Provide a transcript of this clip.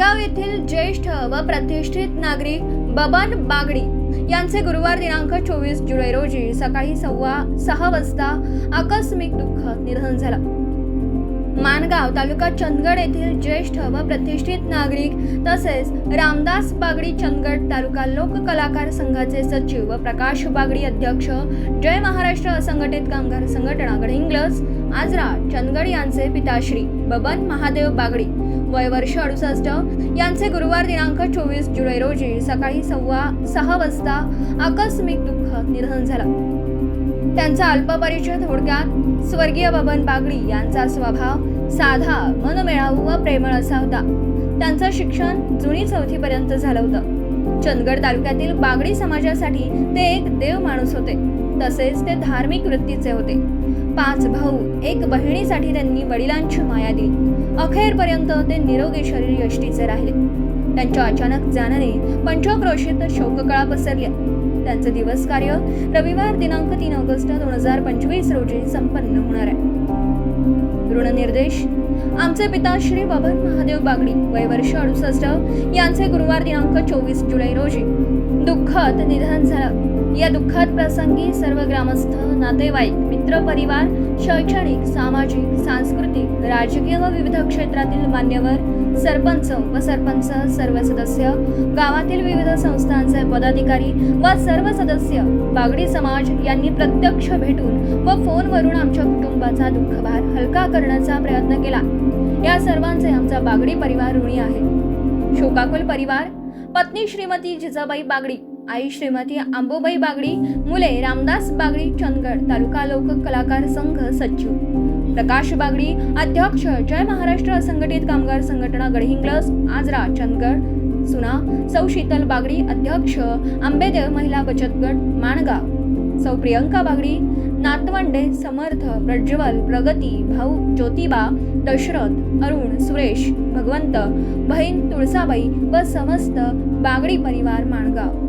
माणगाव येथील ज्येष्ठ व प्रतिष्ठित नागरिक बबन बागडी यांचे गुरुवार दिनांक चोवीस जुलै रोजी सकाळी सव्वा सहा वाजता आकस्मिक दुःख निधन झालं. माणगाव तालुका चंदगड येथील ज्येष्ठ व प्रतिष्ठित नागरिक तसेच रामदास बागडी चंदगड तालुका लोक कलाकार संघाचे सचिव व प्रकाश बागडी अध्यक्ष जय महाराष्ट्र असंघटित कामगार संघटना गडहिंग्लज आजरा चंदगड यांचे पिताश्री बबन महादेव बागडी वय वर्ष अडुसष्ट. यांचे गुरुवार दिनांक चोवीस जुलै रोजी सकाळी सव्वा सहा वाजता आकस्मिक दुःख निधन झालं. त्यांचा अल्पपरिचय थोडक्यात स्वर्गीय बबन बागडी यांचा स्वभाव साधा मनमिळावू व प्रेमळ असा होता. त्यांचं शिक्षण जुनी चौथीपर्यंत झालं होतं. चंदगड तालुक्यातील बागडी समाजासाठी ते एक देव माणूस होते. तसेच ते धार्मिक वृत्तीचे होते. पाच भाऊ एक बहिणीसाठी त्यांनी वडिलांची माया दिली. अखेरपर्यंत ते निरोगी शरीर यष्टीचे राहिले. त्यांच्या अचानक जाण्याने पंचक्रोशीत शोककळा पसरल्या. त्यांचं दिवस कार्य रविवार दिनांक तीन ऑगस्ट दोन हजार पंचवीस रोजी संपन्न होणार आहे. ऋणनिर्देश आमचे पिता श्री बबन महादेव बागडी वय वर्ष अडुसष्ट यांचे गुरुवार दिनांक चोवीस जुलै रोजी दुःखद निधन झालं. या दुःखद प्रसंगी सर्व ग्रामस्थ नातेवाईक मित्र परिवार शैक्षणिक सामाजिक सांस्कृतिक राजकीय व विविध क्षेत्रातील मान्यवर सरपंच व सरपंच सर्व सदस्य गावातील विविध संस्थांचे पदाधिकारी व सर्व सदस्य बागडी समाज यांनी प्रत्यक्ष भेटून व फोनवरून आमच्या कुटुंबाचा दुःखभार हलका करण्याचा प्रयत्न केला. या सर्वांचे आमचा बागडी परिवार ऋणी आहे. शोकाकुल परिवार पत्नी श्रीमती जिजाबाई बागडी आई श्रीमती आंबोबाई बागडी मुले रामदास बागडी चंदगड तालुका लोक कलाकार संघ सचिव प्रकाश बागडी अध्यक्ष जय महाराष्ट्र असंघटित कामगार संघटना गडहिंग्लज आजरा चंदगड. सुना सौ शीतल बागडी अध्यक्ष आंबेदेव महिला बचत गट माणगाव. सौ प्रियंका बागडी नातवंडे समर्थ प्रज्वल प्रगती भाऊ ज्योतिबा दशरथ अरुण सुरेश भगवंत बहीण तुळसाबाई व समस्त बागडी परिवार माणगाव.